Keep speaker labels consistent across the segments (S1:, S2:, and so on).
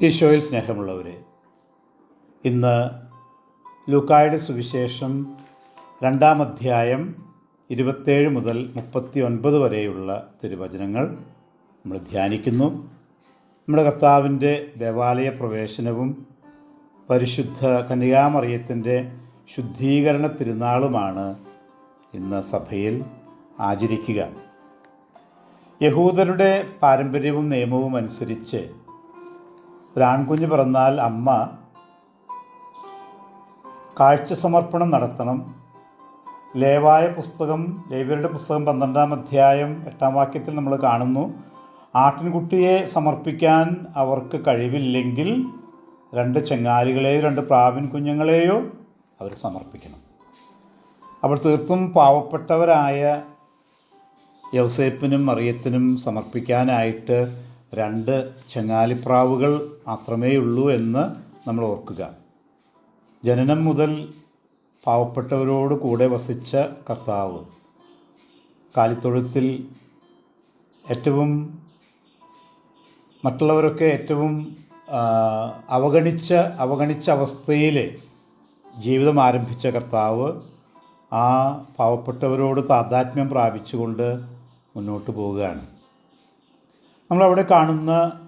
S1: ഈശോയിൽ സ്നേഹമുള്ളവരെ ഇന്ന് ലൂക്കായുടെ സുവിശേഷം രണ്ടാം അധ്യായം ഇരുപത്തേഴ് മുതൽ മുപ്പത്തി ഒൻപത് വരെയുള്ള തിരുവചനങ്ങൾ നമ്മൾ ധ്യാനിക്കുന്നു. നമ്മുടെ കർത്താവിന്റെ ദേവാലയ പ്രവേശനവും പരിശുദ്ധ കന്യാമറിയത്തിന്റെ ശുദ്ധീകരണ തിരുനാളുമാണ് ഇന്ന് സഭയിൽ ആചരിക്കുക. യഹൂദരുടെ പാരമ്പര്യവും നിയമവും അനുസരിച്ച് ഒരാൺകുഞ്ഞ് പിറന്നാൽ അമ്മ കാഴ്ച സമർപ്പണം നടത്തണം. ലേവായ പുസ്തകം ലേവ്യരുടെ പുസ്തകം പന്ത്രണ്ടാം അധ്യായം എട്ടാം വാക്യത്തിൽ നമ്മൾ കാണുന്നു. ആട്ടിൻകുട്ടിയെ സമർപ്പിക്കാൻ അവർക്ക് കഴിവില്ലെങ്കിൽ രണ്ട് ചെങ്ങാലികളെയോ രണ്ട് പ്രാവിൻ കുഞ്ഞുങ്ങളെയോ അവർ സമർപ്പിക്കണം. അപ്പോൾ തീർത്തും പാവപ്പെട്ടവരായ യൗസേപ്പിനും മറിയത്തിനും സമർപ്പിക്കാനായിട്ട് രണ്ട് ചെങ്ങാലിപ്രാവുകൾ മാത്രമേ ഉള്ളൂ എന്ന് നമ്മൾ ഓർക്കുക. ജനനം മുതൽ പാവപ്പെട്ടവരോട് കൂടെ വസിച്ച കർത്താവ് കാലിത്തൊഴുത്തിൽ ഏറ്റവും മറ്റുള്ളവരൊക്കെ ഏറ്റവും അവഗണിച്ച അവഗണിച്ച അവസ്ഥയിൽ ജീവിതം ആരംഭിച്ച കർത്താവ് ആ പാവപ്പെട്ടവരോട് താതാത്മ്യം പ്രാപിച്ചുകൊണ്ട് മുന്നോട്ട് പോവുകയാണ്. നമ്മളവിടെ കാണുന്ന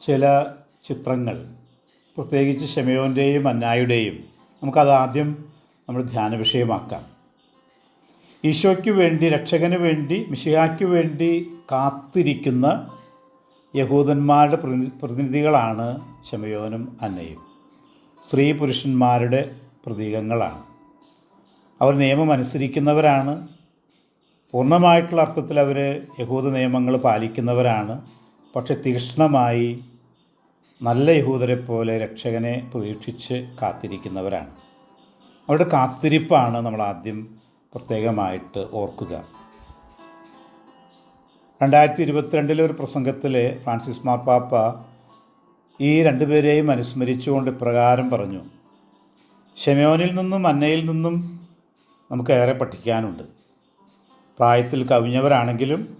S1: ചില ചിത്രങ്ങൾ പ്രത്യേകിച്ച് ഷെമയോന്റെയും അന്നായുടെയും നമുക്കതാദ്യം നമ്മൾ ധ്യാന വിഷയമാക്കാം. ഈശോയ്ക്ക് വേണ്ടി രക്ഷകന് വേണ്ടി മിഷിഹായ്ക്ക് വേണ്ടി കാത്തിരിക്കുന്ന യഹൂദന്മാരുടെ പ്രതിനിധികളാണ് ഷമയോനും അന്നയും. സ്ത്രീ പുരുഷന്മാരുടെ പ്രതീകങ്ങളാണ്. അവർ നിയമം അനുസരിക്കുന്നവരാണ് പൂർണമായിട്ടുള്ള അർത്ഥത്തിൽ അവർ യഹൂദ നിയമങ്ങൾ പാലിക്കുന്നവരാണ്. പക്ഷെ തീക്ഷ്ണമായി നല്ല യഹൂദരെ പോലെ രക്ഷകനെ പ്രതീക്ഷിച്ച് കാത്തിരിക്കുന്നവരാണ്. അവരുടെ കാത്തിരിപ്പാണ് നമ്മൾ ആദ്യം പ്രത്യേകമായിട്ട് ഓർക്കുക. രണ്ടായിരത്തി ഇരുപത്തിരണ്ടിലെ ഒരു പ്രസംഗത്തിൽ ഫ്രാൻസിസ് മാർപ്പാപ്പ ഈ രണ്ടുപേരെയും അനുസ്മരിച്ചുകൊണ്ട് ഇപ്രകാരം പറഞ്ഞു. ഷെമയോനിൽ നിന്നും അന്നയിൽ നിന്നും നമുക്കേറെ പഠിക്കാനുണ്ട്. പ്രായത്തിൽ കവിഞ്ഞവരാണെങ്കിലും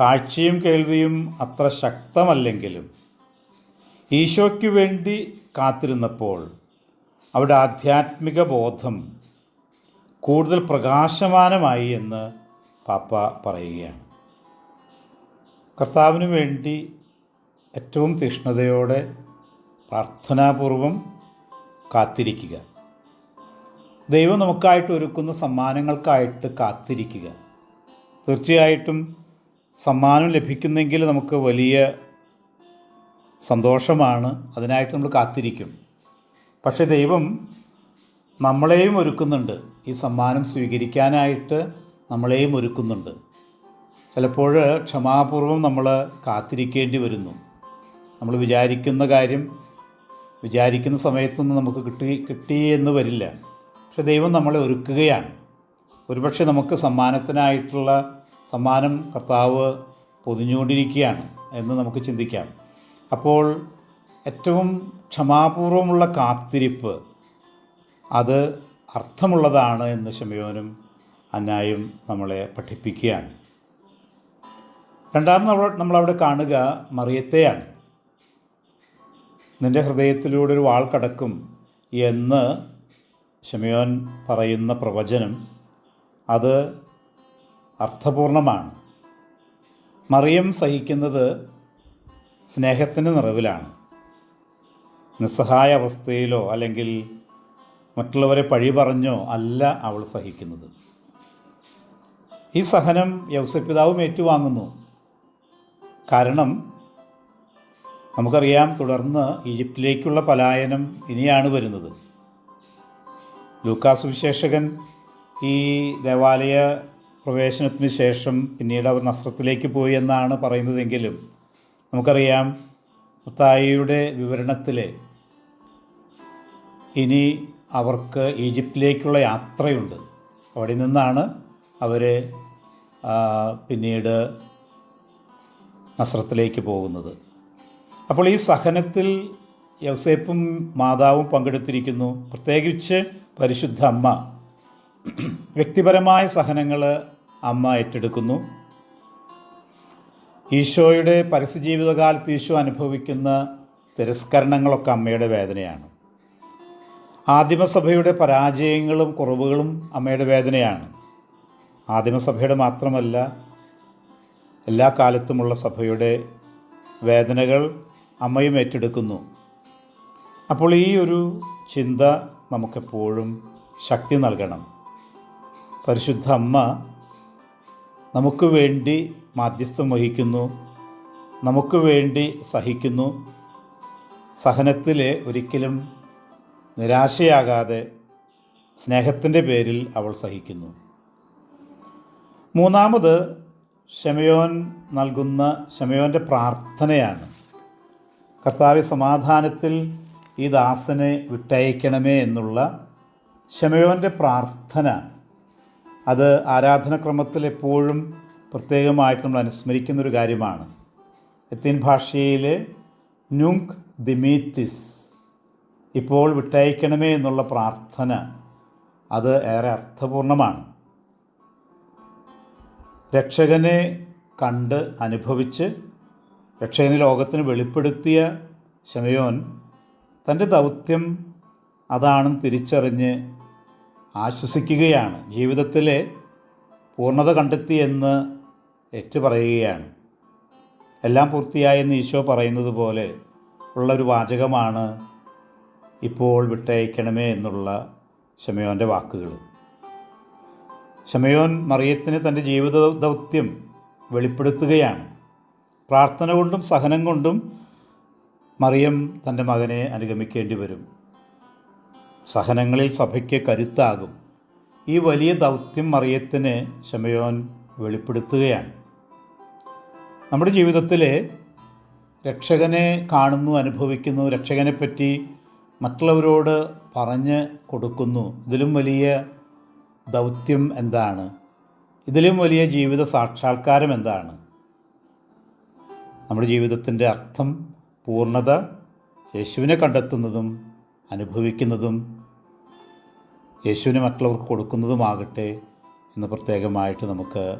S1: കാഴ്ചയും കേൾവിയും അത്ര ശക്തമല്ലെങ്കിലും ഈശോയ്ക്ക് വേണ്ടി കാത്തിരുന്നപ്പോൾ അവിടെ ആധ്യാത്മിക ബോധം കൂടുതൽ പ്രകാശമാനമായി എന്ന് പാപ്പ പറയുകയാണ്. കർത്താവിന് വേണ്ടി ഏറ്റവും തീഷ്ണതയോടെ പ്രാർത്ഥനാപൂർവം കാത്തിരിക്കുക. ദൈവം നമുക്കായിട്ട് ഒരുക്കുന്ന സമ്മാനങ്ങൾക്കായിട്ട് കാത്തിരിക്കുക. തീർച്ചയായിട്ടും സമ്മാനം ലഭിക്കുന്നെങ്കിൽ നമുക്ക് വലിയ സന്തോഷമാണ്. അതിനായിട്ട് നമ്മൾ കാത്തിരിക്കും. പക്ഷേ ദൈവം നമ്മളെയും ഒരുക്കുന്നുണ്ട്. ഈ സമ്മാനം സ്വീകരിക്കാനായിട്ട് നമ്മളെയും ഒരുക്കുന്നുണ്ട്. ചിലപ്പോൾ ക്ഷമാപൂർവം നമ്മൾ കാത്തിരിക്കേണ്ടി വരുന്നു. നമ്മൾ വിചാരിക്കുന്ന കാര്യം വിചാരിക്കുന്ന സമയത്തൊന്നും നമുക്ക് കിട്ടി കിട്ടിയെന്ന് വരില്ല. പക്ഷെ ദൈവം നമ്മളെ ഒരുക്കുകയാണ്. ഒരുപക്ഷെ നമുക്ക് സമ്മാനത്തിനായിട്ടുള്ള സമ്മാനം കർത്താവ് പൊതിഞ്ഞുകൊണ്ടിരിക്കുകയാണ് എന്ന് നമുക്ക് ചിന്തിക്കാം. അപ്പോൾ ഏറ്റവും ക്ഷമാപൂർവമുള്ള കാത്തിരിപ്പ് അത് അർത്ഥമുള്ളതാണ് എന്ന് ഷമയോനും അന്നായും നമ്മളെ പഠിപ്പിക്കുകയാണ്. രണ്ടാമത് നമ്മൾ നമ്മളവിടെ കാണുക മറിയത്തെയാണ്. നിന്റെ ഹൃദയത്തിലൂടെ ഒരു വാൾ കടക്കും എന്ന് ഷമയോൻ പറയുന്ന പ്രവചനം അത് അർത്ഥപൂർണമാണ്. മറിയം സഹിക്കുന്നത് സ്നേഹത്തിന്റെ നിറവിലാണ്. നിസ്സഹായ അവസ്ഥയിലോ അല്ലെങ്കിൽ മറ്റുള്ളവരെ പഴി പറഞ്ഞോ അല്ല അവൾ സഹിക്കുന്നത്. ഈ സഹനം യവസപിതാവും ഏറ്റുവാങ്ങുന്നു. കാരണം നമുക്കറിയാം തുടർന്ന് ഈജിപ്തിലേക്കുള്ള പലായനം ഇനിയാണ് വരുന്നത്. ലൂക്കാസ് വിശേഷകൻ ഈ ദേവാലയ പ്രവേശനത്തിന് ശേഷം പിന്നീട് അവർ നസ്രത്തിലേക്ക് പോയി എന്നാണ് പറയുന്നതെങ്കിലും നമുക്കറിയാം മുത്തായിയുടെ വിവരണത്തിൽ ഇനി അവർക്ക് ഈജിപ്തിലേക്കുള്ള യാത്രയുണ്ട്. അവിടെ നിന്നാണ് അവർ പിന്നീട് നസ്രത്തിലേക്ക് പോകുന്നത്. അപ്പോൾ ഈ സഹനത്തിൽ യവസേപ്പും മാതാവും പങ്കെടുത്തിരിക്കുന്നു. പ്രത്യേകിച്ച് പരിശുദ്ധ അമ്മ. വ്യക്തിപരമായ സഹനങ്ങൾ അമ്മ ഏറ്റെടുക്കുന്നു. ഈശോയുടെ പരസ്യജീവിതകാലത്ത് ഈശോ അനുഭവിക്കുന്ന തിരസ്കരണങ്ങളൊക്കെ അമ്മയുടെ വേദനയാണ്. ആദിമസഭയുടെ പരാജയങ്ങളും കുറവുകളും അമ്മയുടെ വേദനയാണ്. ആദിമസഭയുടെ മാത്രമല്ല എല്ലാ കാലത്തുമുള്ള സഭയുടെ വേദനകൾ അമ്മയും ഏറ്റെടുക്കുന്നു. അപ്പോൾ ഈ ഒരു ചിന്ത നമുക്കെപ്പോഴും ശക്തി നൽകണം. പരിശുദ്ധ അമ്മ നമുക്ക് വേണ്ടി മാധ്യസ്ഥം വഹിക്കുന്നു നമുക്ക് വേണ്ടി സഹിക്കുന്നു. സഹനത്തിൽ ഒരിക്കലും നിരാശയാകാതെ സ്നേഹത്തിന്റെ പേരിൽ അവൾ സഹിക്കുന്നു. മൂന്നാമത് ഷമയോൻ നൽകുന്ന ഷമയോന്റെ പ്രാർത്ഥനയാണ്. കർത്താവ് സമാധാനത്തിൽ ഈ ദാസനെ വിട്ടയക്കണമേ എന്നുള്ള ഷമയോന്റെ പ്രാർത്ഥന. അത് ആരാധനക്രമത്തിൽ എപ്പോഴും പ്രത്യേകമായിട്ട് നമ്മൾ അനുസ്മരിക്കുന്ന ഒരു കാര്യമാണ്. ലത്തീൻ ഭാഷയിൽ നുങ്ക് ദിമീത്തിസ് ഇപ്പോൾ വിട്ടയക്കണമേ എന്നുള്ള പ്രാർത്ഥന അത് ഏറെ അർത്ഥപൂർണമാണ്. രക്ഷകനെ കണ്ട് അനുഭവിച്ച് രക്ഷകനെ ലോകത്തിന് വെളിപ്പെടുത്തിയ ശമയോൻ തന്റെ ദൗത്യം അതാണെന്ന് തിരിച്ചറിഞ്ഞ് ആശ്വസിക്കുകയാണ്. ജീവിതത്തിലെ പൂർണത കണ്ടെത്തിയെന്ന് ഏറ്റുപറയുകയാണ്. എല്ലാം പൂർത്തിയായെന്ന് ഈശോ പറയുന്നത് പോലെ ഉള്ളൊരു വാചകമാണ് ഇപ്പോൾ വിട്ടയക്കണമേ എന്നുള്ള ഷമയോന്റെ വാക്കുകൾ. ഷമയോൻ മറിയത്തിന് തന്റെ ജീവിത ദൗത്യം വെളിപ്പെടുത്തുകയാണ്. പ്രാർത്ഥന കൊണ്ടും സഹനം കൊണ്ടും മറിയം തന്റെ മകനെ അനുഗമിക്കേണ്ടി വരും. സഹനങ്ങളിൽ സഭയ്ക്ക് കരുത്താകും. ഈ വലിയ ദൗത്യം മറിയത്തിന് ശമയോൻ വെളിപ്പെടുത്തുകയാണ്. നമ്മുടെ ജീവിതത്തിൽ രക്ഷകനെ കാണുന്നു അനുഭവിക്കുന്നു രക്ഷകനെപ്പറ്റി മറ്റുള്ളവരോട് പറഞ്ഞ് കൊടുക്കുന്നു. ഇതിലും വലിയ ദൗത്യം എന്താണ്? ഇതിലും വലിയ ജീവിത സാക്ഷാത്കാരം എന്താണ്? നമ്മുടെ ജീവിതത്തിന്റെ അർത്ഥം പൂർണത യേശുവിനെ കണ്ടെത്തുന്നതും അനുഭവിക്കുന്നതും യേശുവിനെ മറ്റുള്ളവർക്ക് കൊടുക്കുന്നതുമാകട്ടെ എന്ന് പ്രത്യേകമായിട്ട് നമുക്ക്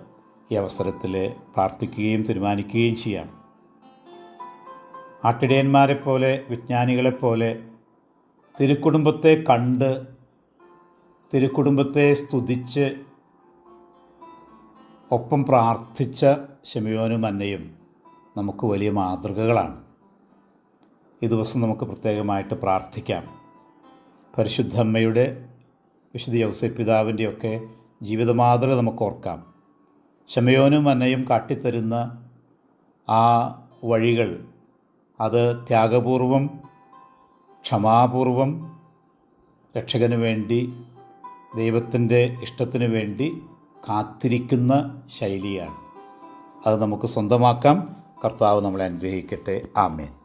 S1: ഈ അവസരത്തിൽ പ്രാർത്ഥിക്കുകയും തീരുമാനിക്കുകയും ചെയ്യാം. ആട്ടിടയന്മാരെ പോലെ വിജ്ഞാനികളെപ്പോലെ തിരുക്കുടുംബത്തെ കണ്ട് തിരുക്കുടുംബത്തെ സ്തുതിച്ച് ഒപ്പം പ്രാർത്ഥിച്ച ഷെമിയോനും അന്നയും നമുക്ക് വലിയ മാതൃകകളാണ്. ഈ ദിവസം നമുക്ക് പ്രത്യേകമായിട്ട് പ്രാർത്ഥിക്കാം. പരിശുദ്ധ അമ്മയുടെ വിശുദ്ധ യവസ പിതാവിന്റെയൊക്കെ ജീവിത മാതൃക നമുക്ക് ഓർക്കാം. ക്ഷമയോനും അന്നയും കാട്ടിത്തരുന്ന ആ വഴികൾ അത് ത്യാഗപൂർവം ക്ഷമാപൂർവം രക്ഷകന് വേണ്ടി ദൈവത്തിന്റെ ഇഷ്ടത്തിന് വേണ്ടി കാത്തിരിക്കുന്ന ശൈലിയാണ്. അത് നമുക്ക് സ്വന്തമാക്കാം. കർത്താവ് നമ്മളെ അനുഗ്രഹിക്കട്ടെ. ആമേൻ.